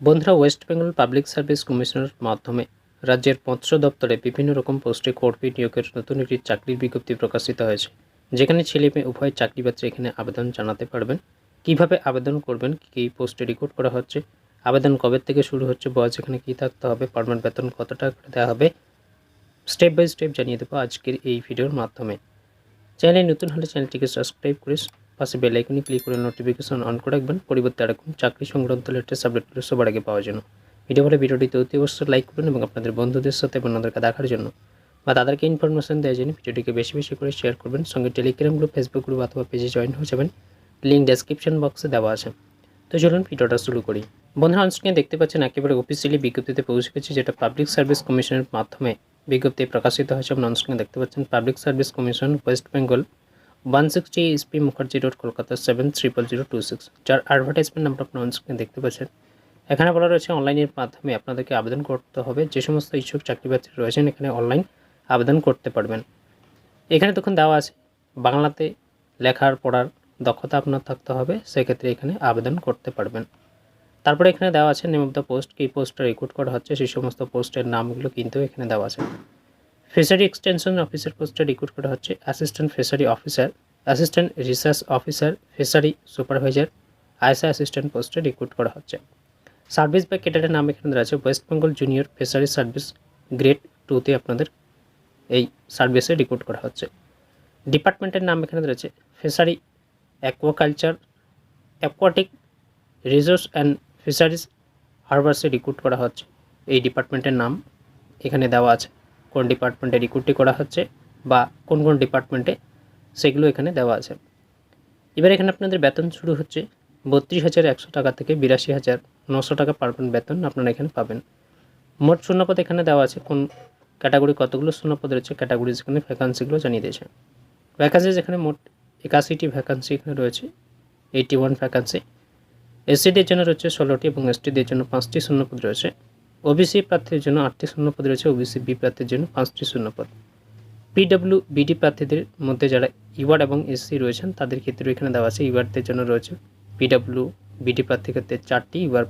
বন্ধুরা West Bengal public service কমিশনের মাধ্যমে রাজ্যের মৎস্য দপ্তরে বিভিন্ন রকম পোস্টে কর্মী নিয়োগের নতুন একটি চাকরির বিজ্ঞপ্তি প্রকাশিত হয়েছে। যেখানে ছেলে মেয়ে উভয় চাকরি পাত্রী এখানে আবেদন জানাতে পারবেন। কীভাবে আবেদন করবেন? কী কী পোস্টে রিক্রুট করা হচ্ছে? আবেদন কবে থেকে শুরু হচ্ছে? বয়স এখানে কী থাকতে হবে? পারমানেন্ট বেতন কত টাকা দেওয়া হবে? স্টেপ বাই স্টেপ জানিয়ে দেবো আজকের এই ভিডিওর মাধ্যমে। চ্যানেলে নতুন হলে চ্যানেলটিকে সাবস্ক্রাইব করে পাশে বেল আইকনে ক্লিক করে নোটিফিকেশন অন করে রাখবেন। পরিবর্তে এরকম চাকরি সংক্রান্ত লেটেস্ট আপডেটগুলো সবার আগে পাওয়ার জন্য। ভিডিও ভালো ভিডিওটিতে অতি অবশ্যই লাইক করবেন এবং আপনাদের বন্ধুদের সাথে এবং ওনাদেরকে দেখার জন্য। বা তাদেরকে ইনফরমেশন দেওয়ার জন্য ভিডিওটিকে বেশি বেশি করে শেয়ার করবেন। সঙ্গে টেলিগ্রাম গ্রুপ ফেসবুক গ্রুপ অথবা পেজে জয়েন হয়ে যাবেন। লিঙ্ক ডেসক্রিপশন বক্সে দেওয়া আছে। তো চলুন ভিডিওটা শুরু করি। বন্ধুরা অনস্ক্রিনে দেখতে পাচ্ছেন একেবারে অফিসিয়ালি বিজ্ঞপ্তিতে পৌঁছে গেছে যেটা পাবলিক সার্ভিস কমিশনের মাধ্যমে বিজ্ঞপ্তি প্রকাশিত হয়েছে। আপনার অনস্ক্রিনে দেখতে পাচ্ছেন public service commission West Bengal one sixty SP Mukherjee road Kolkata seven triple zero two six যার অ্যাডভার্টাইজমেন্ট নাম্বার আপনার অনস্ক্রিনে দেখতে পাচ্ছেন। এখানে বলা রয়েছে অনলাইনের মাধ্যমে আপনাদেরকে আবেদন করতে হবে। যে সমস্ত ইচ্ছুক চাকরি প্রার্থী রয়েছেন, এখানে অনলাইন আবেদন করতে পারবেন। এখানে তখন দেওয়া আছে, বাংলাতে লেখার পড়ার দক্ষতা আপনার থাকতে হবে, সেক্ষেত্রে এখানে আবেদন করতে পারবেন। তারপরে এখানে দেওয়া আছে নেম অফ দ্য পোস্ট কী পোস্টটা রিক্রুট করা হচ্ছে, সেই সমস্ত পোস্টের নামগুলো কিন্তু এখানে দেওয়া আছে। ফিশারি এক্সটেনশন অফিসার পোস্টে রিক্রুট করা হচ্ছে। Assistant fishery officer, assistant research officer fishery supervisor আইসা অ্যাসিস্ট্যান্ট পোস্টে রিক্রুট করা হচ্ছে। সার্ভিস বা ক্যাডারের নাম এখানে দেওয়া আছে। West Bengal junior fishery service grade টুতে আপনাদের এই সার্ভিসে রিক্রুট করা হচ্ছে। ডিপার্টমেন্টের নাম এখানে রয়েছে fishery aquaculture, aquatic resource and fisheries হারবার্সে recruit করা হচ্ছে। এই ডিপার্টমেন্টের নাম এখানে দেওয়া আছে। কোন ডিপার্টমেন্টে রিক্রুটটি করা হচ্ছে বা কোন কোন ডিপার্টমেন্টে সেগুলো এখানে দেওয়া আছে। এবার এখানে আপনাদের বেতন শুরু হচ্ছে বত্রিশ হাজার একশো টাকা থেকে বিরাশি হাজার নশো টাকা পারবেন বেতন আপনারা এখানে পাবেন। মোট শূন্যপদ এখানে দেওয়া আছে কোন ক্যাটাগরি কতগুলো শূন্যপদ রয়েছে ক্যাটাগরি এখানে ভ্যাকান্সিগুলো জানিয়ে দিয়েছে। ভ্যাকান্সি যেখানে মোট একাশিটি ভ্যাকান্সি এখানে রয়েছে এইটি ওয়ান ভ্যাকান্সি এসসিদের জন্য রয়েছে ষোলোটি এবং এসটিদের জন্য পাঁচটি শূন্যপদ রয়েছে। ওবিসি প্রার্থীদের জন্য আটটি শূন্যপদ রয়েছে ওবিসি বি প্রার্থীর জন্য পাঁচটি শূন্যপদ। পিডব্লিউ বিডি প্রার্থীদের মধ্যে যারা ইওয়ার্ড এবং এসসি রয়েছেন, তাদের ক্ষেত্রে এখানে দেওয়া আছে ইওয়ার্ডদের জন্য রয়েছে পিডব্লিউ বিডি প্রার্থীর ক্ষেত্রে চারটি ইওয়ার্ড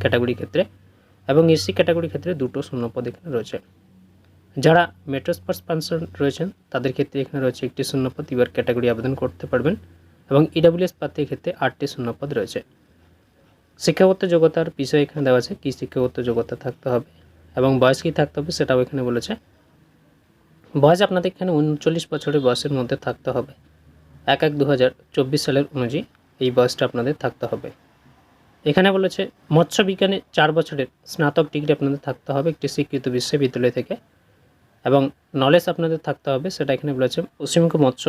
ক্যাটাগরি ক্ষেত্রে এবং এসসি ক্যাটাগরি ক্ষেত্রে দুটো শূন্যপদ এখানে রয়েছে। যারা মেট্রোস্পার্স পার্সন রয়েছেন, তাদের ক্ষেত্রে এখানে রয়েছে একটি শূন্যপদ ইওয়ার ক্যাটাগরি আবেদন করতে পারবেন এবং ইডাব্লিউএস প্রার্থীর ক্ষেত্রে আটটি শূন্যপদ রয়েছে। শিক্ষাগত যোগ্যতার বিষয় এখানে দেওয়া আছে, কী শিক্ষাগত যোগ্যতা থাকতে হবে এবং বয়স কী থাকতে হবে সেটাও এখানে বলেছে। বয়স আপনাদের এখানে উনচল্লিশ বছরের বয়সের মধ্যে থাকতে হবে। এক এক দু সালের অনুযায়ী এই বয়সটা আপনাদের থাকতে হবে। এখানে বলেছে, মৎস্য বিজ্ঞানে চার বছরের স্নাতক ডিগ্রি আপনাদের থাকতে হবে একটি স্বীকৃত বিশ্ববিদ্যালয় থেকে এবং নলেজ আপনাদের থাকতে হবে, সেটা এখানে বলেছে, পশ্চিমবঙ্গ মৎস্য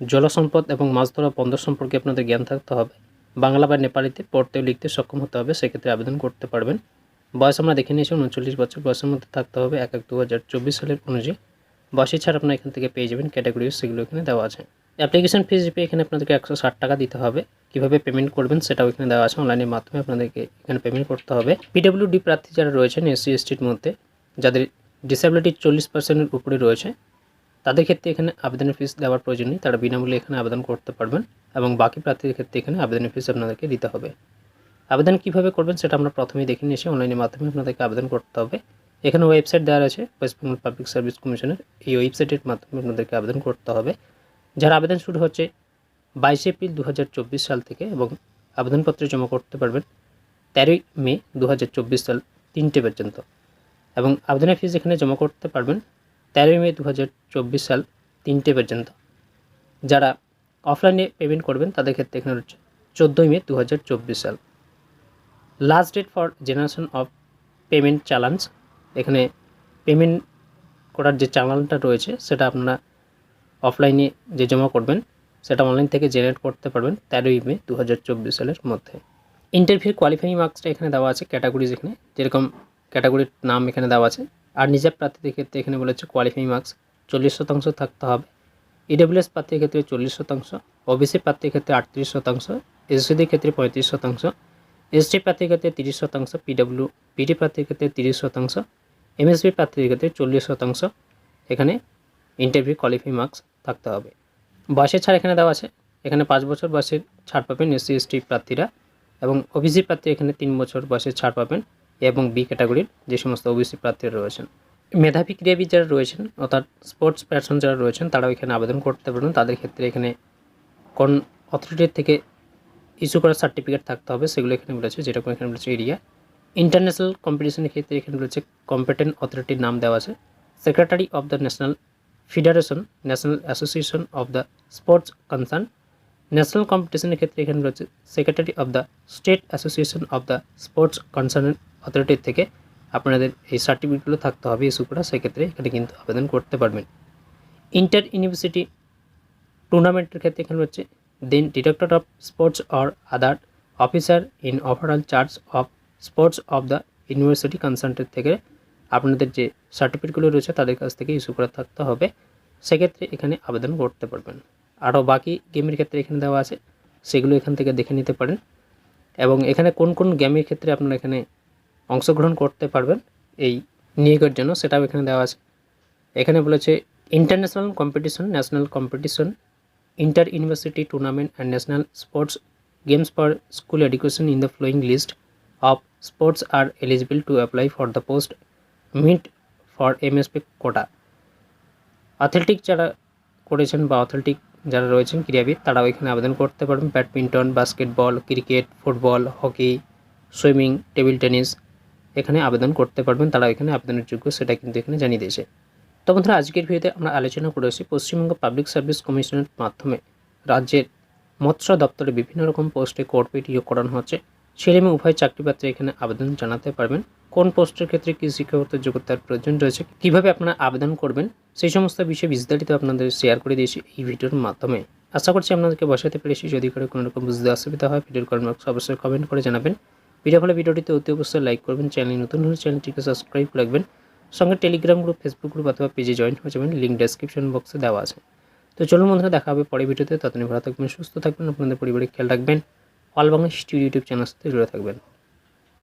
জলসম্পদ এবং মাছ ধরা বন্দর সম্পর্কে আপনাদের জ্ঞান থাকতে হবে। বাংলা বা নেপালিতে পড়তে লিখতে সক্ষম হতে হবে, সেক্ষেত্রে আবেদন করতে পারবেন। বয়স আমরা দেখে নিয়েছি, উনচল্লিশ বছর। বয়সের মধ্যে থাকতে হবে এক এক দু সালের অনুযায়ী। বয়সী ছাড় আপনার এখান থেকে পেয়ে যাবেন, ক্যাটাগরি সেগুলো এখানে দেওয়া আছে। অ্যাপ্লিকেশন ফিস পেয়ে এখানে আপনাদেরকে একশো ষাট টাকা দিতে হবে। কীভাবে পেমেন্ট করবেন সেটাও এখানে দেওয়া আছে, অনলাইনের মাধ্যমে আপনাদেরকে এখানে পেমেন্ট করতে হবে। পিডব্লিউডি প্রার্থী যারা রয়েছেন, এসসি, এসটির মধ্যে, যাদের ডিসেবিলিটি চল্লিশ পার্সেন্টের উপরে রয়েছে তাদের ক্ষেত্রে এখানে আবেদনের ফিস দেওয়ার প্রয়োজন নেই। তারা বিনামূল্যে এখানে আবেদন করতে পারবেন এবং বাকি প্রার্থীদের ক্ষেত্রে এখানে আবেদনের ফিস আপনাদেরকে দিতে হবে। আবেদন কীভাবে করবেন সেটা আমরা প্রথমেই দেখে নিয়েছি অনলাইনের মাধ্যমে আপনাদেরকে আবেদন করতে হবে। এখানে ওয়েবসাইট দেওয়া আছে ওয়েস্ট বেঙ্গল পাবলিক সার্ভিস কমিশনের এই ওয়েবসাইটের মাধ্যমে আপনাদেরকে আবেদন করতে হবে। যার আবেদন শুরু হচ্ছে বাইশে এপ্রিল দু হাজার চব্বিশ সাল থেকে এবং আবেদনপত্র জমা করতে পারবেন তেরোই মে দু হাজার চব্বিশ সাল তিনটে পর্যন্ত এবং আবেদনের ফিস এখানে জমা করতে পারবেন তেরোই মে দু হাজার চব্বিশ সাল তিনটে পর্যন্ত। যারা অফলাইনে পেমেন্ট করবেন, তাদের ক্ষেত্রে এখানে হচ্ছে চোদ্দোই মে দু হাজার চব্বিশ সাল। Last date for generation of payment challans এখানে পেমেন্ট করার যে চালানটা রয়েছে, সেটা আপনারা অফলাইনে যে জমা করবেন, সেটা অনলাইন থেকে জেনারেট করতে পারবেন তেরোই মে দু হাজার চব্বিশ সালের মধ্যে। ইন্টারভিউ কোয়ালিফাইং মার্কসটা এখানে দেওয়া আছে ক্যাটাগরিজ এখানে। যেরকম ক্যাটাগরির নাম এখানে দেওয়া আছে আর নিজের প্রার্থীদের ক্ষেত্রে এখানে বলেছে কোয়ালিফাইং মার্কস চল্লিশ শতাংশ থাকতে হবে। ইডব্লিউএস প্রার্থীর ক্ষেত্রে চল্লিশ শতাংশ ওবিসি প্রার্থীর ক্ষেত্রে আটত্রিশ শতাংশ এসসিদের ক্ষেত্রে পঁয়ত্রিশ শতাংশ এসটি প্রার্থীর ক্ষেত্রে তিরিশ শতাংশ পিডব্লিউ পিডি প্রার্থীর ক্ষেত্রে তিরিশ শতাংশ এমএসবি প্রার্থীদের ক্ষেত্রে চল্লিশ শতাংশ। এখানে ইন্টারভিউ কোয়ালিফাই মার্কস থাকতে হবে। বয়সের ছাড় এখানে দেওয়া আছে। এখানে পাঁচ বছর বয়সের ছাড় পাবেন এসসি এসটি প্রার্থীরা এবং ওবিসি প্রার্থী এখানে তিন বছর বয়সের ছাড় পাবেন। এবং বি ক্যাটাগরির যে সমস্ত ওবিসি প্রার্থীরা রয়েছেন। মেধাবী ক্রীড়াবিদ যারা রয়েছেন, অর্থাৎ স্পোর্টস পার্সন যারা রয়েছেন, তারাও এখানে আবেদন করতে পারবেন। তাদের ক্ষেত্রে এখানে কোন অথরিটির থেকে ইস্যু করা সার্টিফিকেট থাকতে হবে, সেগুলো এখানে বলেছে যেরকম এখানে বলেছে এরিয়া ইন্টারন্যাশনাল কম্পিটিশনের ক্ষেত্রে এখানে রয়েছে কম্পিটেন্ট অথরিটির নাম দেওয়া আছে। Secretary of the national federation national association of the sports concern national কম্পিটিশনের ক্ষেত্রে এখানে রয়েছে secretary of the state association of the sports concern অথরিটির থেকে আপনাদের এই সার্টিফিকেটগুলো থাকতে হবে ইস্যু করা সেক্ষেত্রে এখানে কিন্তু আবেদন করতে পারবেন। ইন্টার ইউনিভার্সিটি টুর্নামেন্টের ক্ষেত্রে এখানে রয়েছে then director of sports or other officer in overall charge of sports of the university কনসার্নের থেকে আপনাদের যে সার্টিফিকেটগুলো রয়েছে, তাদের কাছ থেকে ইস্যু করা থাকতে হবে। সেক্ষেত্রে এখানে আবেদন করতে পারবেন। আরও বাকি গেমের ক্ষেত্রে এখানে দেওয়া আছে, সেগুলো এখান থেকে দেখে নিতে পারেন। এবং এখানে কোন কোন গেমের ক্ষেত্রে আপনারা এখানে অংশগ্রহণ করতে পারবেন, এই নিয়োগের জন্য সেটাও এখানে দেওয়া আছে। এখানে বলেছে international competition national competition inter university tournament and national sports games for school education in the following list of sports are eligible to apply for the post meet for msp quota athletic যারা করেছেন বা athletic যারা রয়েছেন ক্রীড়াবিদ, তারাও এখানে আবেদন করতে পারবেন। Badminton, basketball, cricket, football, hockey, swimming, table tennis এখানে আবেদন করতে পারবেন। তারা এখানে আবেদনের যোগ্য, সেটা কিন্তু এখানে জানিয়ে দিয়েছে। তো বন্ধুরা, আজকের ভিডিওতে আমরা আলোচনা করেছি পশ্চিমবঙ্গ পাবলিক সার্ভিস কমিশনের মাধ্যমে। রাজ্যের মৎস্য দপ্তরে বিভিন্ন রকম পোস্টে কোর্টপিট নিয়োগ করানো হচ্ছে। ছেলে মেয়ে উভয় চাকরি পাত্রে এখানে আবেদন জানাতে পারবেন। কোন পোস্টের ক্ষেত্রে কী শিক্ষাগত যোগ্যতার প্রয়োজন রয়েছে, কীভাবে আপনারা আবেদন করবেন, সেই সমস্ত বিষয়ে বিস্তারিত আপনাদের শেয়ার করে দিয়েছি এই ভিডিওর মাধ্যমে। আশা করছি আপনাদেরকে বসাতে পেরেছি, যদি করে কোনো রকম বুঝতে অসুবিধা হয়, ভিডিওর কমেন্ট বক্সে অবশ্যই কমেন্ট করে জানাবেন। ভিডিও হলে ভিডিওটিতে অতি অবশ্যই লাইক করবেন চ্যানেল নতুন হলে চ্যানেলটিকে সাবস্ক্রাইব রাখবেন। সঙ্গে টেলিগ্রাম গ্রুপ ফেসবুক গ্রুপ অথবা পেজে জয়েন হয়ে যাবেন লিঙ্ক ডেসক্রিপশন বক্সে দেওয়া আছে। তো চলুন বন্ধুরা, দেখা হবে পরের ভিডিওতে। ততদিন ভালো থাকবেন, সুস্থ থাকবেন, আপনাদের পরিবারের খেয়াল রাখবেন। All Bangla studio YouTube channel সাথে জুড়ে থাকবেন।